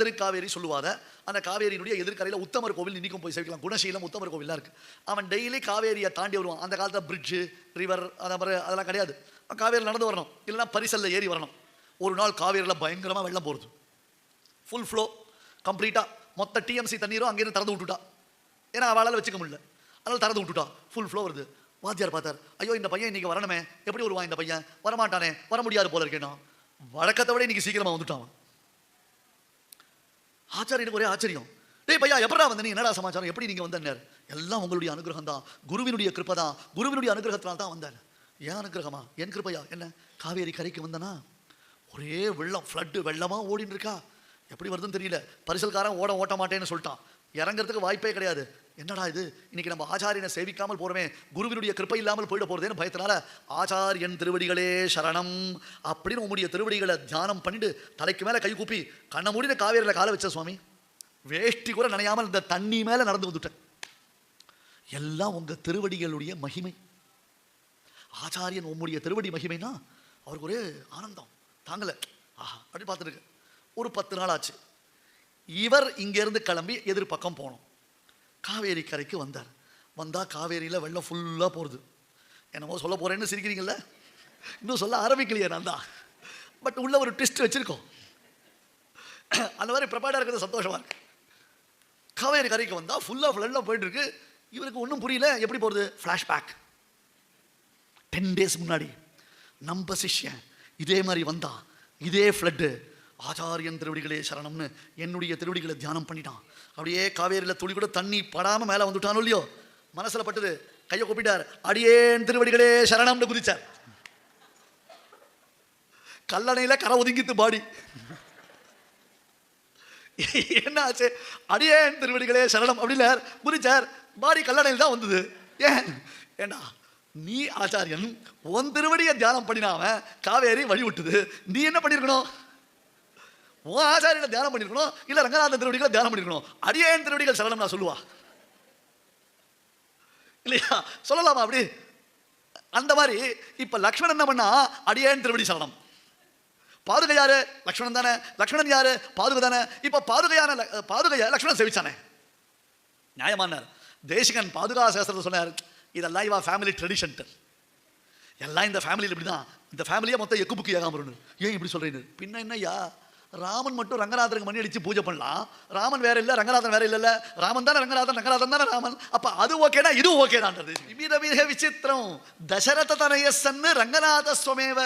திருக்காவேரி சொல்லுவாத அந்த காவேரியினுடைய எதிர்கரையில் உத்தமர் கோவில் இன்றைக்கும் போய் சேர்க்கலாம் குணசீலம் உத்தமர் கோவிலாக இருக்குது அவன் டெய்லி காவேரியை தாண்டி வருவான். அந்த காலத்தில் பிரிட்ஜு ரிவர் அந்த மாதிரி அதெல்லாம் கிடையாது. காவேரியில் காவேரி நடந்து வரணும். இல்லைன்னா பரிசல்ல ஏறி வரணும். ஒரு நாள் காவேரியில் பயங்கரமாக வெள்ளம் போகிறது ஃபுல் ஃப்ளோ கம்ப்ளீட்டாக மொத்த டிஎம்சி தண்ணீரும் அங்கேருந்து திறந்து விட்டுட்டா. ஏன்னா அவளால் வச்சுக்க முடியல. அதனால் திறந்து விட்டுட்டா. ஃபுல் ஃப்ளோ வருது. வாத்தியார் பார்த்தார். ஐயோ இந்த பையன் இன்னைக்கு வரணுமே. எப்படி வருவான் இந்த பையன்? வரமாட்டானே. வர முடியாது போல இருக்கேனா வழக்கத்தை விட இன்றைக்கி சீக்கிரமாக வந்துட்டான் ஆச்சாரியனுக்கு ஒரே ஆச்சரியம். டேய் பையா எப்படா வந்த நீ? என்னடா சமாச்சாரம்? எப்படி நீங்கள் வந்தனர் எல்லாம் உங்களுடைய அனுகிரகம் தான். குருவினுடைய கிருப்பை தான். குருவினுடைய அனுகிரகத்தினால் தான் வந்தேன் ஏன் அனுகிரகமா? என் கிருப்பையா என்ன? காவேரி கரைக்கு வந்தனா? ஒரே வெள்ளம் ஃப்ளட்டு வெள்ளமா ஓடின்னு இருக்கா? எப்படி வருதுன்னு தெரியல. பரிசல்காரன் ஓட ஓட்ட மாட்டேன்னு சொல்லிட்டான். இறங்குறதுக்கு வாய்ப்பே கிடையாது. என்னடா இது? இன்னைக்கு நம்ம ஆச்சாரியனை சேவிக்காமல் போகிறோமே குருவினுடைய கிருப்பை இல்லாமல் போயிட போறதேன்னு பயத்தினால ஆச்சாரியன் திருவடிகளே சரணம் அப்படின்னு உம்முடைய திருவடிகளை தியானம் பண்ணிட்டு தலைக்கு மேல கை கூப்பி கண்ண மூடின காவேரியில் காலை வச்ச சுவாமி வேஷ்டி கூட நனையாமல் இந்த தண்ணி மேல நடந்து வந்துட்டேன். எல்லாம் உங்க திருவடிகளுடைய மகிமை. ஆச்சாரியன் உம்முடைய திருவடி மகிமைனா அவருக்கு ஒரே ஆனந்தம். தாங்கல. ஆஹா அப்படி பார்த்துருக்கு ஒரு பத்து நாள் ஆச்சு. இவர் இங்கேருந்து கிளம்பி எதிர்பக்கம் போனோம். காவேரி கரைக்கு வந்தார். வந்தால் காவேரியில் வெள்ளம் ஃபுல்லாக போகிறது என்னமோ சொல்ல போறேன்னு சிரிக்கிறீங்கல்ல? இன்னும் சொல்ல ஆரம்பிக்கலையே நான் தான். பட் உள்ள ஒரு ட்விஸ்ட் வச்சுருக்கோம். அந்த மாதிரி ப்ரிப்பேர்டாக இருக்கிறது சந்தோஷமாக இருக்கு. காவேரி கரைக்கு வந்தால் ஃபுல்லாக ஃப்ளட்டில் போயிட்டு இருக்கு இவருக்கு ஒன்றும் புரியல. எப்படி போகிறது ஃப்ளாஷ்பேக் டென் டேஸ் முன்னாடி நம்ம சிஷ்யன் இதே மாதிரி வந்தால் இதே ஃப்ளட்டு ஆச்சாரியன் திருவடிகளே சரணம்னு என்னுடைய திருவடிகளை தியானம் பண்ணிட்டான். அப்படியே காவேரியில் துளி கூட தண்ணி படாம மேலே வந்துட்டானோ இல்லையோ? மனசுல பட்டது கையை கூப்பிட்டார் அடியேன் திருவடிகளே சரணம்னு குதிச்சார். கல்லணையில் கரை ஒதுங்கித்து பாடி. என்ன ஆச்சு அடியேன் திருவடிகளே சரணம் அப்படின்ல குதிச்சார் பாடி கல்லணையில் தான் வந்தது. ஏன்? ஏண்டா நீ ஆச்சாரியன் உன் திருவடியை தியானம் பண்ணினாவன் காவேரி வழி விட்டுது நீ என்ன பண்ணியிருக்கணும்? உன் ஆச்சாரியனை தியானம் பண்ணியிருக்கணும் இல்ல ரங்கநாதன் திருவடிகளை தியானம் பண்ணியிருக்கணும் அடியேன் திருவடிகள் சரணம் நான் சொல்லுவா. இல்லையா? சொல்லலாமா அப்படி? அந்த மாதிரி இப்ப லக்ஷ்மணன் என்ன பண்ணா? அடியேன் திருவடி சரணம். பாதுகை யாரு? லக்ஷ்மணன் தானே. லக்ஷ்மணன் யாரு? பாதுகை தானே. இப்ப பாதுகையான ல- பாதுகைய லக்ஷ்மணன் சேவிச்சானே. நியாயமானார். தேசிகன் பாதுகா சாஸ்திரத்தை சொன்னார் இதெல்லாம் இவா ஃபேமிலி ட்ரெடிஷன் எல்லாம் இந்த ஃபேமிலியில் இப்படி தான் இந்த ஃபேமிலியே மொத்தம் எக்கு புக்கு ஏகாம ஏன் இப்படி சொல்றீங்க பின்ன என்னையா ராமன் மட்டும் ரங்கநாதருக்கு மணி அடித்து பூஜை பண்ணலாம். ராமன் வேற இல்ல ரங்கநாதன் வேற இல்ல ராமன் தானே ரங்கநாதன் ரங்கநாதன் தானே ராமன். அப்ப அது ஓகேனா இது ஓகேடான்றது விவித வித விசித்திரம். தசரத தனய சன்னு ரங்கநாத ஸ்வமேவ